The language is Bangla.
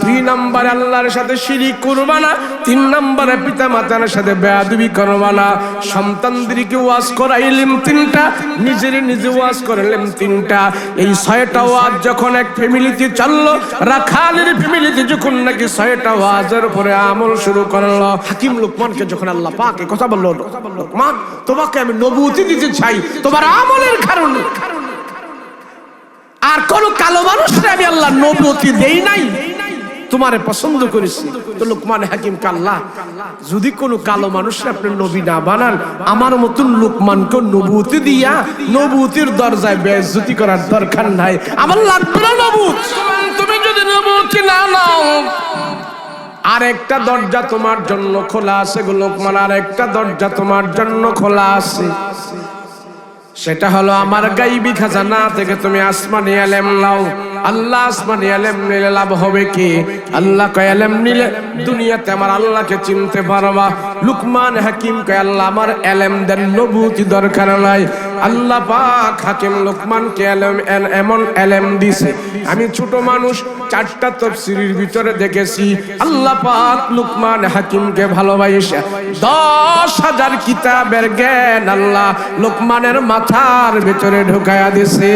দুই নম্বরে আল্লাহর সাথে শিরিক করবা না, তিন নম্বরে পিতা মাতার সাথে বেয়াদবি করবা না। সন্তানদেরকে ওয়াজ করাইলেম তিনটা, নিজের নিজে ওয়াজ করাইলেম তিনটা। এই ছয়টা ওয়াজ যখন এক ফ্যামিলিতে চলল, রাখালের ফ্যামিলিতে যখন নাকি ছয়টা ওয়াজের পরে আমল শুরু করল। হাকিম লোকমানকে যখন আল্লাহ পাক কথা বলল লোকমান, তোমাকে আমি নবুতি দিতে চাই, তোমার আমলের কারণে। আর কোন কালো মানুষরে আমি আল্লাহ নবুতি দেই নাই। তোমারে পছন্দ করেছি। তো লোকমান হাকিম কাল্লা যদি কোনো কালো মানুষের আপনি নবী না বানান আমার মতন লোকমানকে নবুতি দিয়া নবুতির দরজায় বেজ্জতি করার দরকার নাই। আমার লাগবে না নবুত। তুমি যদি নবুতি না নাও আরেকটা দরজা তোমার জন্য খোলা আছে গো লোকমান আর একটা দরজা তোমার জন্য খোলা আছে। সেটা হলো আমার গাইবি খাজানা থেকে তুমি আসমানি আলেম নাও। আল্লাহ আসমানি আলেম নিলে লাভ হবে কি? আল্লাহ কয়, আলেম নিলে দুনিয়াতে আমার আল্লাহকে চিনতে পারবা। লুকমান হাকিম কয়, আল্লাহ আমার এলেম দেন নবুতি দরকার নাই। আল্লাহ পাক হাকিম লুকমানকে এলেম এমন এলেম দিছে। আমি ছোট মানুষ, চারটা তফসিরির ভিতরে দেখেছি। আল্লাহ পাক লুকমান হাকিমকে ভালোবাসে। দশ হাজার কিতাবের জ্ঞান আল্লাহ লোকমানের মাথার ভিতরে ঢুকায়া দিছে।